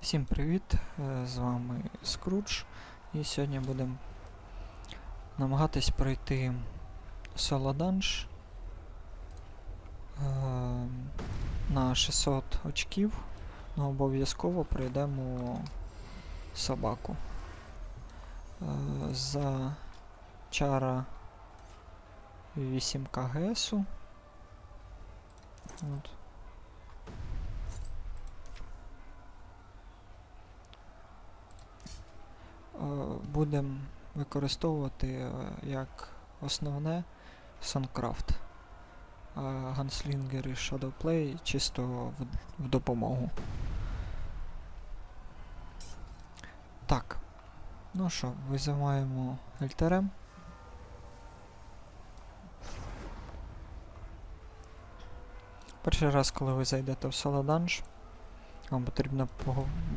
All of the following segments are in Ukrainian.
Всім привіт! е, З вами Скрудж. І сьогодні будемо намагатись пройти соло данж е, на 600 очків. Ну, обов'язково пройдемо собаку. Е, За чара 8 КГСу. От. Будемо використовувати е, як основне Suncraft. А Ганслінгер і Shadowplay чисто в, допомогу. Так. Ну що, визиваємо Альтерем. Перший раз, коли ви зайдете в Солоданж, вам потрібно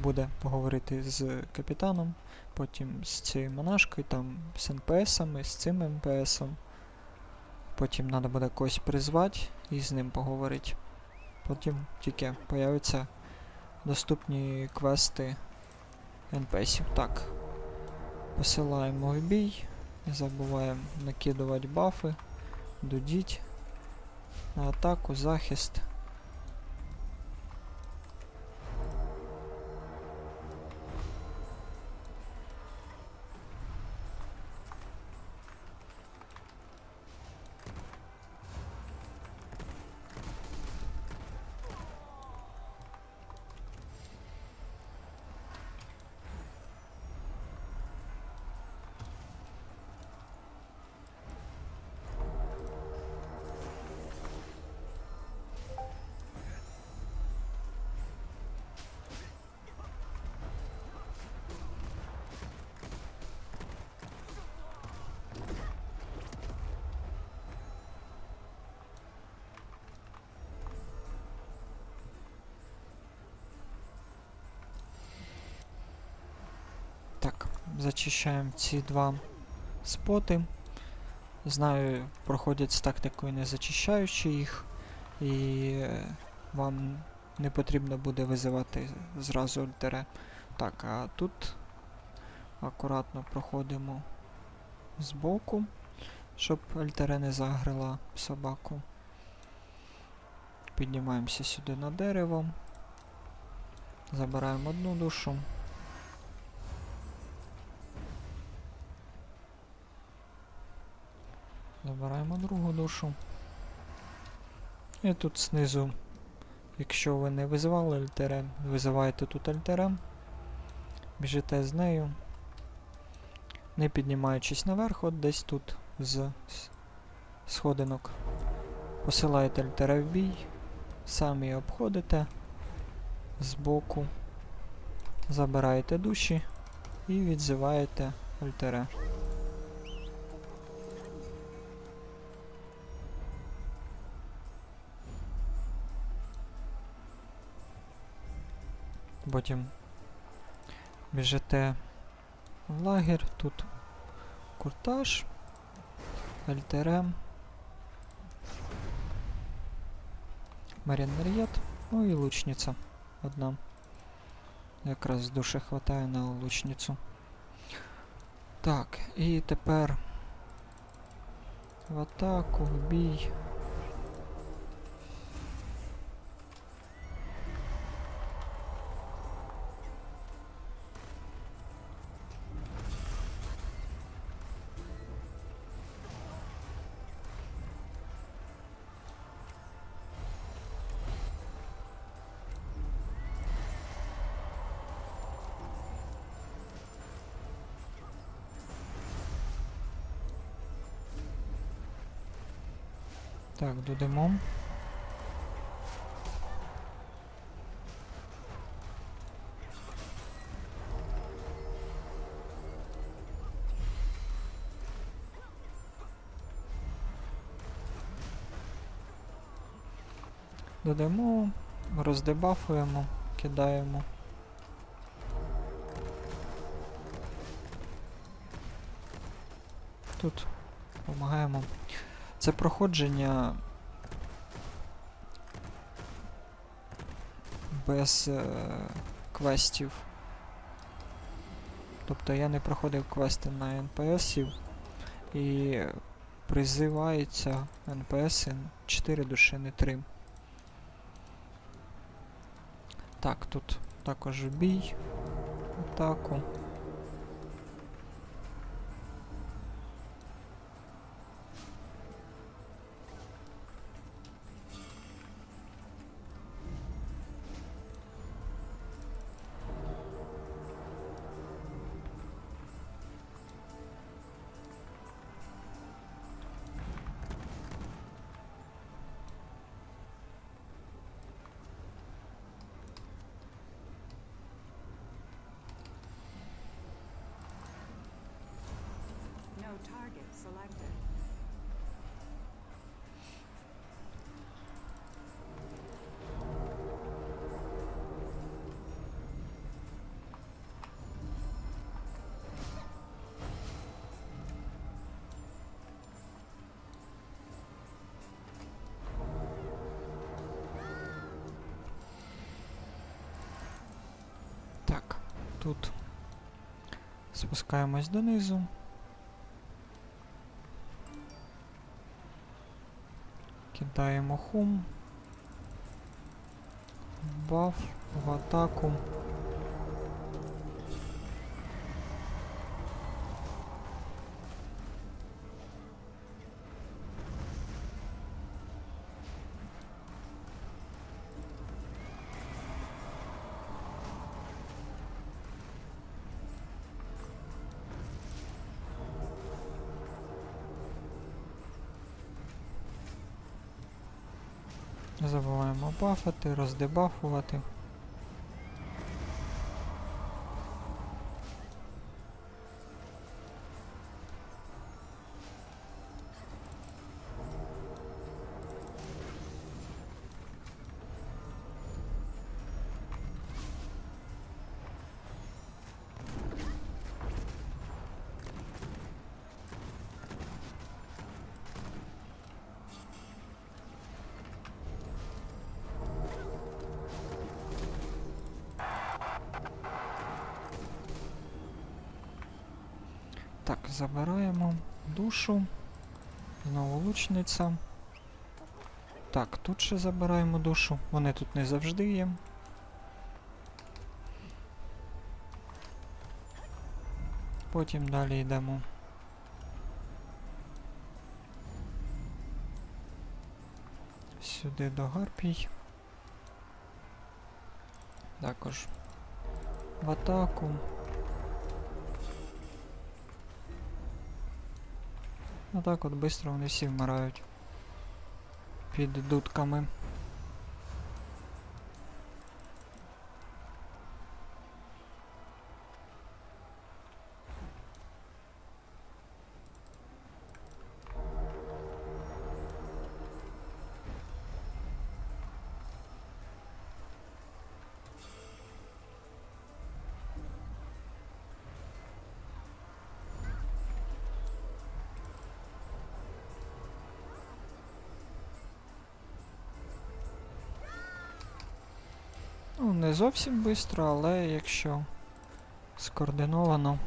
буде поговорити з капітаном, потім з цією монашкою, там з НПСами, з цим НПСом. Потім треба буде когось призвати і з ним поговорити. Потім тільки появляться доступні квести НПСів. Так. Посилаємо в бій. Не забуваємо накидувати бафи, дудіть на атаку, захист. Зачищаємо ці два споти. Знаю, проходять з тактикою не зачищаючи їх, і е, вам не потрібно буде визивати зразу альтере. Так, а тут акуратно проходимо збоку, щоб альтере не загрила собаку. Піднімаємося сюди на дерево. Забираємо одну душу. Забираємо другу душу. І тут знизу, якщо ви не визивали альтерем, визиваєте тут альтерем, біжите з нею, не піднімаючись наверх, от десь тут з сходинок. Посилаєте альтера в бій, самі обходите збоку, забираєте душі і відзиваєте альтере. Потім біжите в лагер, тут куртаж, альтерем, марінарієт, ну і лучниця одна. Якраз душі хватає на лучницю. Так, і тепер в атаку, в бій. Так, додамо. Додамо, роздебафуємо, кидаємо. Тут допомагаємо. Це проходження без е, квестів. Тобто я не проходив квести на НПСів і призиваються НПСи 4 душі, не 3. Так, тут також бій, атаку. Так, тут спускаємось донизу. Кидаємо хум. Баф в атаку. Забуваємо бафати, роздебафувати. Так, забираємо душу. Знову лучниця. Так, тут ще забираємо душу. Вони тут не завжди є. Потім далі йдемо. Сюди до гарпій. Також в атаку. Ну так от швидко вони всі вмирають. Під дудками. Не зовсім швидко, але якщо скоординовано,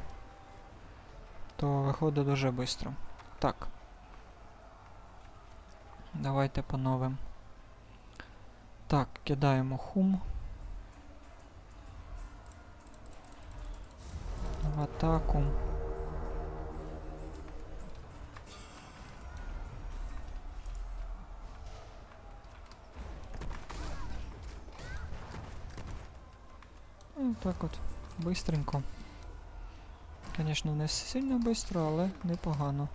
то виходить дуже швидко. Так. Давайте по новим. Так, кидаємо хум. В атаку. Так от, бистренько. Звісно, не сильно швидко, але непогано.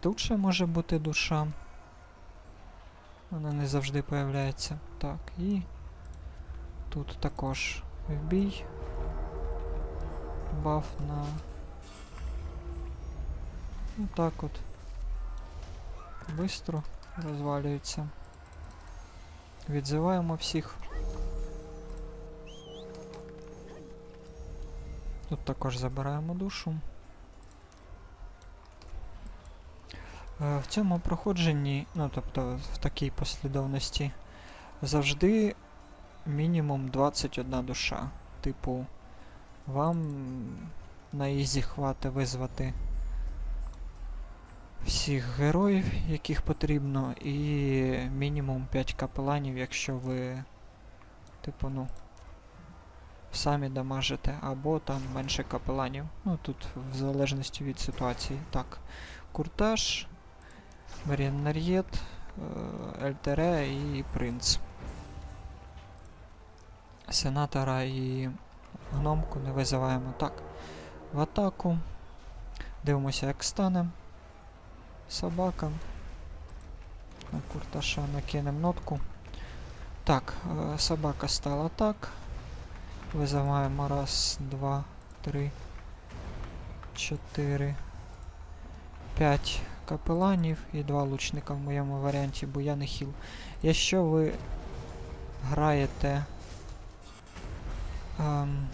Тут ще може бути душа. Вона не завжди появляється. Так, і тут також вбій. Баф на. Ну так от. Бистро розвалюється. Відзиваємо всіх. Тут також забираємо душу. Е, В цьому проходженні, ну тобто в такій послідовності, завжди мінімум 21 душа. Типу, вам на ізі хвати визвати всіх героїв, яких потрібно, і мінімум 5 капеланів, якщо ви, типу, ну, самі дамажите, або там менше капеланів. Ну, тут в залежності від ситуації. Так, Куртаж, Маріонар'єт, Ельтере і Принц. Сенатора і гномку не визиваємо. Так. В атаку. Дивимося, як стане. Собака. На курташа накинемо нотку. Так, е, собака стала так. Визиваємо раз, два, три, чотири, п'ять капеланів і два лучника в моєму варіанті, бо я не хіл. Якщо ви граєте ем,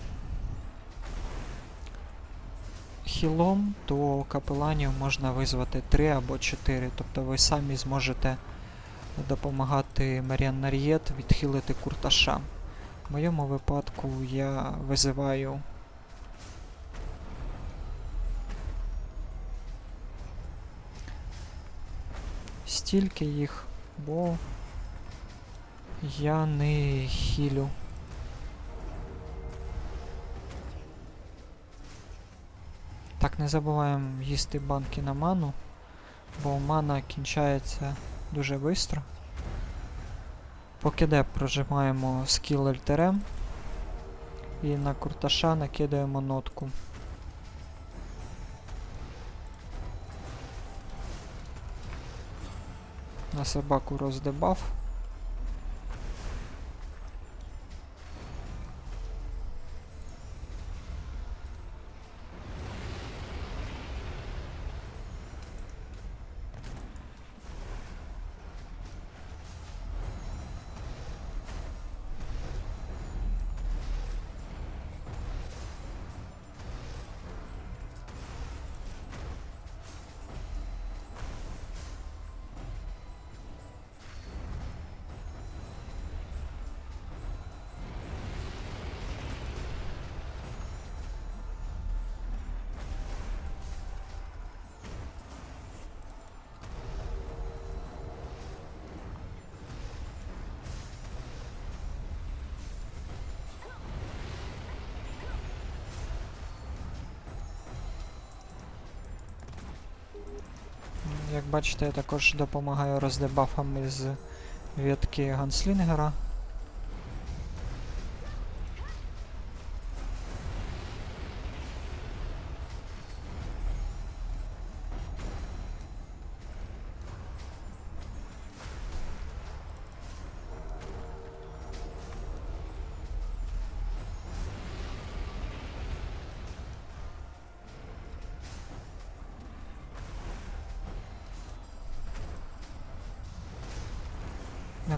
хілом, то капеланів можна визвати 3 або 4. Тобто ви самі зможете допомагати Маріан Нар'єт відхилити курташа. В моєму випадку я визиваю стільки їх, бо я не хілю. Не забуваємо їсти банки на ману, бо мана кінчається дуже швидко. Поки де прожимаємо скіл альтерем і на курташа накидаємо нотку. На собаку роздебаф. Як бачите, я також допомагаю роздебафами з вітки Ганслінгера.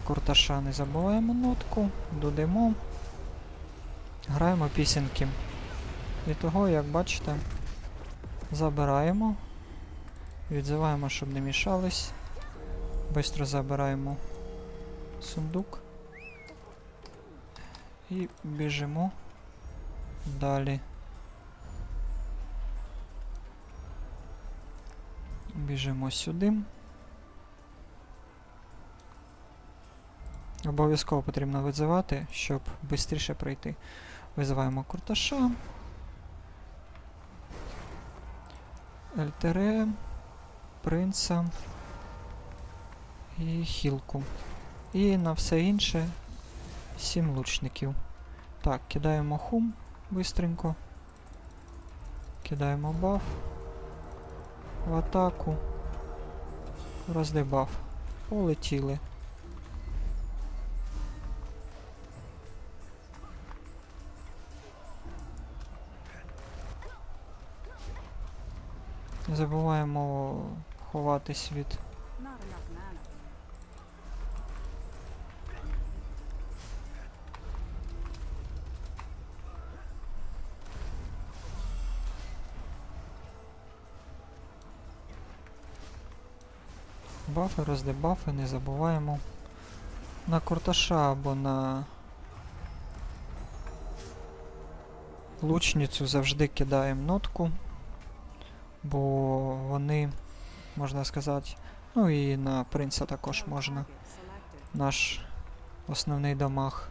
Курташа не забуваємо нотку, додимо. Граємо пісеньки. І того, як бачите, забираємо. Відзиваємо, щоб не мішались. Бистро забираємо сундук. І біжимо далі. Біжимо сюди. Обов'язково потрібно визивати, щоб швидше пройти. Визиваємо курташа. Ельтере, принца і хілку. І на все інше 7 лучників. Так, кидаємо хум бистренько. Кидаємо баф. В атаку. Роздебаф. Полетіли. Не забуваємо ховатись від бафи, роздебафи, не забуваємо. на курташа або на лучницю завжди кидаємо нотку, бо вони, можна сказати, ну і на принца також можна. Наш основний дамаг.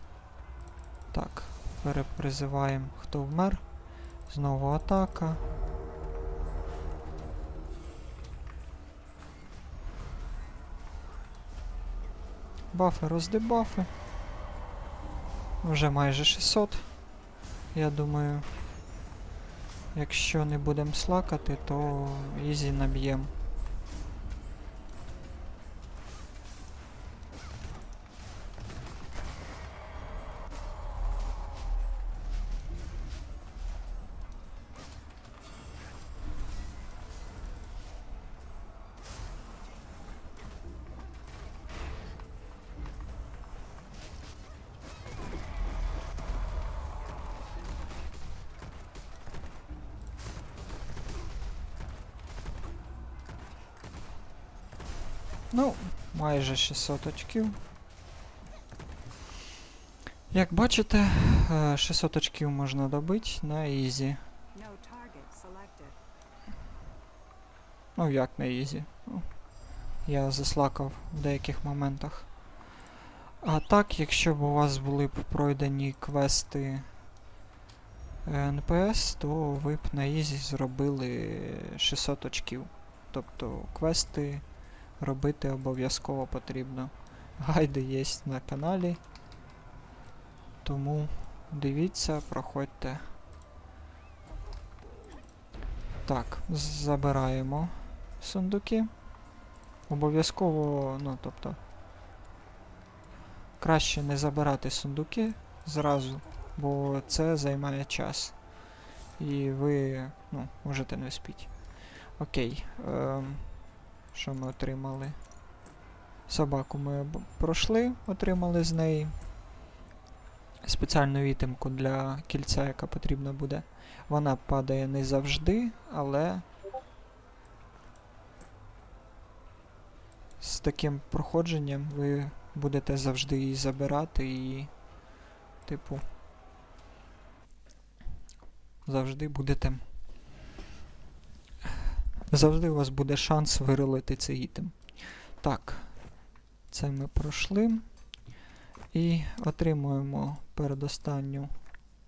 Так, перепризиваємо, хто вмер. Знову атака. Бафи, роздебафи. Вже майже 600. Я думаю, якщо не будемо слакати, то ізі наб'ємо. Ну, майже 600 очків. Як бачите, е, 600 очків можна добити на ізі. Ну, як на ізі. Ну, я заслакав в деяких моментах. А так, якщо б у вас були б пройдені квести е, НПС, то ви б на ізі зробили 600 очків. Тобто квести робити обов'язково потрібно. Гайди є на каналі. Тому дивіться, проходьте. Так, забираємо сундуки. Обов'язково, ну тобто. Краще не забирати сундуки зразу, бо це займає час. І ви ну, можете не вспіть. Окей. Ем, що ми отримали? Собаку ми пройшли, отримали з неї. Спеціальну вітимку для кільця, яка потрібна буде. Вона падає не завжди, але з таким проходженням ви будете завжди її забирати і, типу, завжди будете. Завжди у вас буде шанс виролити цей ітем. Так, це ми пройшли. І отримуємо передостанню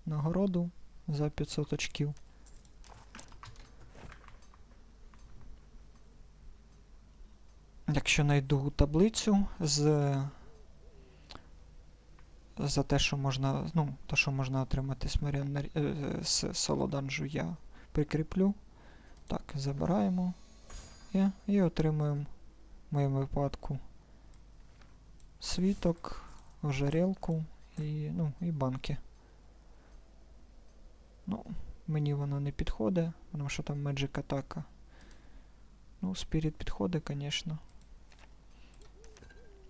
нагороду за 500 очків. Якщо знайду таблицю з за те, що можна, ну, те, що можна отримати з, е, з Солоданжу, я прикріплю. Так, забираємо і, і отримуємо в моєму випадку світок, ожерелку і, ну, і банки. Ну, мені воно не підходить, тому що там Magic атака. Ну, Spirit підходить, звісно.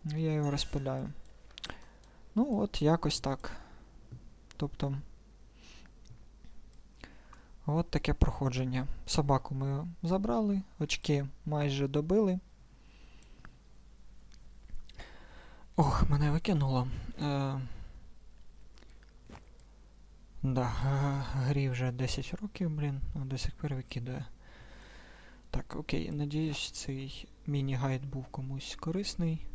Я його розпиляю. Ну, от якось так. Тобто. От таке проходження. Собаку ми забрали, очки майже добили. Ох, мене викинуло. Е, да, грі вже 10 років, блін, а до сих пір викидає. Так, окей, надіюсь, цей міні-гайд був комусь корисний.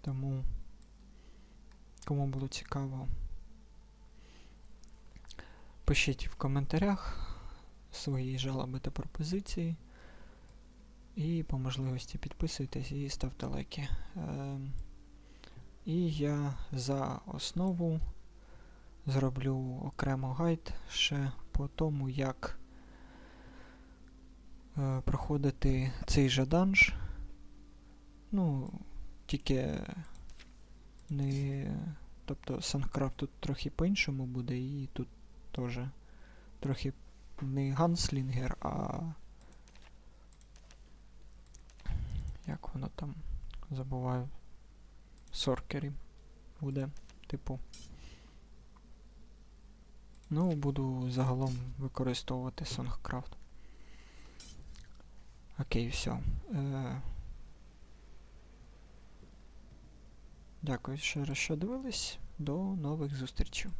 Тому, кому було цікаво, пишіть в коментарях свої жалоби та пропозиції. І по можливості підписуйтесь і ставте лайки. Ем, і я за основу зроблю окремо гайд ще по тому, як е, проходити цей же данж. Ну, тільки не. Тобто Санкрафт тут трохи по-іншому буде, і тут теж трохи не ганслінгер, а. Як воно там? Забуваю. Соркері буде, типу. Ну, буду загалом використовувати Songcraft. Окей, все. Е, Дякую ще раз, що дивились. До нових зустрічей.